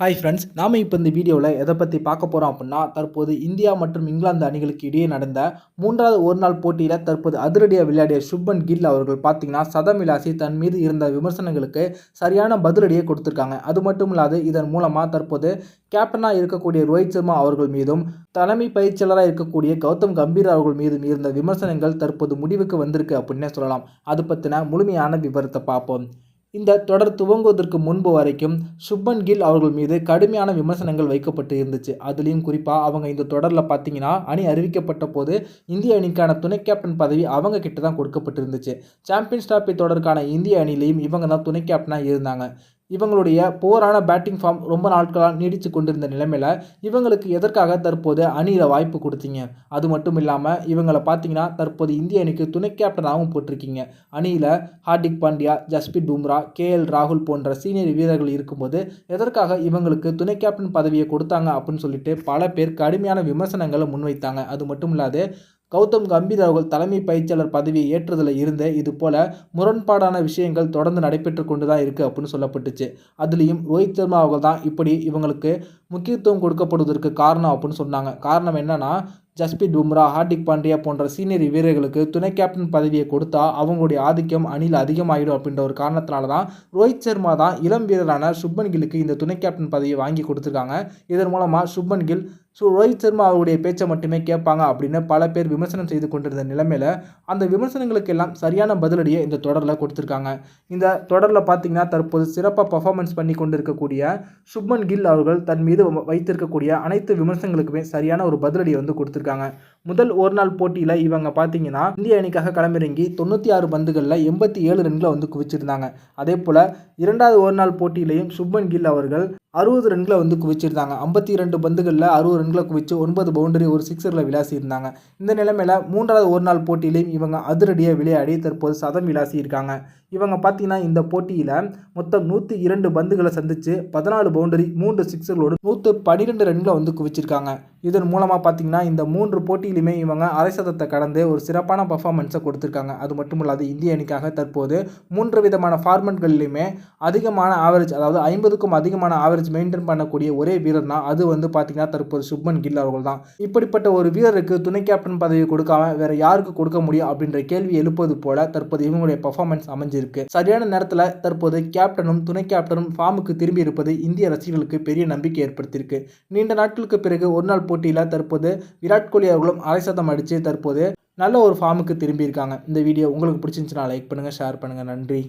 Hi friends நாம் இப்போ இந்த வீடியோவில் எதை பற்றி பார்க்க போகிறோம் அப்படின்னா தற்போது இந்தியா மற்றும் இங்கிலாந்து அணிகளுக்கு இடையே நடந்த மூன்றாவது ஒரு நாள் போட்டியில் தற்போது அதிரடியாக விளையாடிய சுப்மன் கில் அவர்கள் பார்த்தீங்கன்னா சதம் தன் மீது இருந்த விமர்சனங்களுக்கு சரியான பதிலடியை கொடுத்துருக்காங்க. அது மட்டும் இல்லாது இதன் மூலமாக தற்போது கேப்டனாக இருக்கக்கூடிய ரோஹித் சர்மா அவர்கள் மீதும் தலைமை பயிற்சியாளராக இருக்கக்கூடிய கௌதம் கம்பீர் அவர்கள் மீதும் இருந்த விமர்சனங்கள் தற்போது முடிவுக்கு வந்திருக்கு அப்படின்னே சொல்லலாம். அது பற்றின முழுமையான விவரத்தை பார்ப்போம். இந்த தொடர் துவங்குவதற்கு முன்பு வரைக்கும் சுப்மன் கில் அவர்கள் மீது கடுமையான விமர்சனங்கள் வைக்கப்பட்டு இருந்துச்சு. அதுலேயும் குறிப்பாக அவங்க இந்த தொடரில் பார்த்தீங்கன்னா அணி அறிவிக்கப்பட்ட போது இந்திய அணிக்கான துணை கேப்டன் பதவி அவங்க கிட்ட தான் கொடுக்கப்பட்டிருந்துச்சு. சாம்பியன்ஸ் டிராபி தொடருக்கான இந்திய அணிலையும் இவங்க தான் துணை கேப்டனாக இருந்தாங்க. இவங்களுடைய போரான பேட்டிங் ஃபார்ம் ரொம்ப நாட்களாக நீடித்து கொண்டிருந்த நிலைமையில் இவங்களுக்கு எதற்காக தற்போது அணியில் வாய்ப்பு கொடுத்தீங்க? அது மட்டும் இல்லாமல் இவங்களை பார்த்தீங்கன்னா தற்போது இந்திய அணிக்கு துணை கேப்டனாகவும் போட்டிருக்கீங்க. அணியில் ஹார்திக் பாண்டியா ஜஸ்பித் பும்ரா கே எல் ராகுல் போன்ற சீனியர் வீரர்கள் இருக்கும்போது எதற்காக இவங்களுக்கு துணை கேப்டன் பதவியை கொடுத்தாங்க அப்படின்னு சொல்லிட்டு பல பேர் கடுமையான விமர்சனங்களை முன்வைத்தாங்க. அது மட்டும் இல்லாது கௌதம் கம்பீர் அவர்கள் தலைமை பயிற்சியாளர் பதவியை ஏற்றதில் இருந்து இது போல முரண்பாடான விஷயங்கள் தொடர்ந்து நடைபெற்று கொண்டு தான் இருக்குது அப்படின்னு சொல்லப்பட்டுச்சு. அதுலேயும் ரோஹித் சர்மா அவர்கள் தான் இப்படி இவங்களுக்கு முக்கியத்துவம் கொடுக்கப்படுவதற்கு காரணம் அப்படின்னு சொன்னாங்க. காரணம் என்னன்னா ஜஸ்பித் பும்ரா ஹார்திக் பாண்டியா போன்ற சீனியர் வீரர்களுக்கு துணை கேப்டன் பதவியை கொடுத்தா அவங்களுடைய ஆதிக்கம் அணியில் அதிகமாகிடும் அப்படின்ற ஒரு காரணத்தினால தான் ரோஹித் சர்மா தான் இளம் வீரரான சுப்மன் கில்லுக்கு இந்த துணை கேப்டன் பதவியை வாங்கி கொடுத்துருக்காங்க. இதன் மூலமாக சுப்மன் கில் ஸோ ரோஹித் சர்மா அவருடைய பேச்சை மட்டுமே கேட்பாங்க அப்படின்னு பல பேர் விமர்சனம் செய்து கொண்டிருந்த நிலைமையில் அந்த விமர்சனங்களுக்கு எல்லாம் சரியான பதிலடியை இந்த தொடரில் கொடுத்துருக்காங்க. இந்த தொடரில் பார்த்தீங்கன்னா தற்போது சிறப்பாக பர்ஃபார்மன்ஸ் பண்ணி கொண்டிருக்கக்கூடிய சுப்மன் கில் அவர்கள் தன் மீது வைத்திருக்கக்கூடிய அனைத்து விமர்சனங்களுக்குமே சரியான ஒரு பதிலடியை வந்து கொடுத்துருக்காங்க. முதல் ஒரு நாள் போட்டியில் இவங்க பார்த்தீங்கன்னா இந்திய அணிக்காக களமிறங்கி தொண்ணூற்றி ஆறு பந்துகளில் எண்பத்தி ஏழு ரன்களை வந்து குவிச்சிருந்தாங்க. அதே போல் இரண்டாவது ஒரு நாள் போட்டியிலையும் சுப்மன் கில் அவர்கள் அறுபது ரன்களை வந்து குவிச்சிருந்தாங்க. ஐம்பத்தி ரெண்டு பந்துகளில் அறுபது ரன்களை குவிச்சு ஒன்பது பவுண்டரி ஒரு சிக்ஸரில் விளாசியிருந்தாங்க. இந்த நிலைமையில் மூன்றாவது ஒரு நாள் போட்டியிலையும் இவங்க அதிரடியாக விளையாடி தற்போது சதம் விளாசி இருக்காங்க இவங்க பார்த்தீங்கன்னா இந்த போட்டியில் மொத்தம் நூற்றி இரண்டு பந்துகளை சந்தித்து பதினாலு பவுண்டரி மூன்று சிக்ஸர்களோடு நூற்று பன்னிரெண்டு ரன்களை வந்து குவிச்சிருக்காங்க. இதன் மூலமாக பார்த்தீங்கன்னா இந்த மூன்று போட்டியிலுமே இவங்க அரைசதத்தை கடந்து ஒரு சிறப்பான பர்ஃபார்மன்ஸை கொடுத்துருக்காங்க. அது மட்டும் இல்லாது இந்திய அணிக்காக தற்போது மூன்று விதமான ஃபார்மெட்களிலுமே அதிகமான ஆவரேஜ் அதாவது ஐம்பதுக்கும் அதிகமான ஆவரேஜ் ஆவரேஜ் மெயின்டைன் பண்ணக்கூடிய ஒரே வீரர்னா அது வந்து பார்த்தீங்கன்னா தற்போது சுப்மன் கில் அவர்கள் தான். இப்படிப்பட்ட ஒரு வீரருக்கு துணை கேப்டன் பதவி கொடுக்காம வேற யாருக்கு கொடுக்க முடியும் அப்படின்ற கேள்வி எழுப்பது போல தற்போது இவங்களுடைய பர்ஃபார்மன்ஸ் அமைஞ்சிருக்கு. சரியான நேரத்தில் தற்போது கேப்டனும் துணை கேப்டனும் ஃபார்முக்கு திரும்பி இருப்பது இந்திய ரசிகர்களுக்கு பெரிய நம்பிக்கை ஏற்படுத்தியிருக்கு. நீண்ட நாட்களுக்கு பிறகு ஒரு நாள் போட்டியில் தற்போது விராட் கோலி அவர்களும் அரை சதம் அடித்து தற்போது நல்ல ஒரு ஃபார்முக்கு திரும்பியிருக்காங்க. இந்த வீடியோ உங்களுக்கு பிடிச்சிருந்துச்சுன்னா லைக் பண்ணுங்கள் ஷேர் பண்ணுங்கள் நன்றி.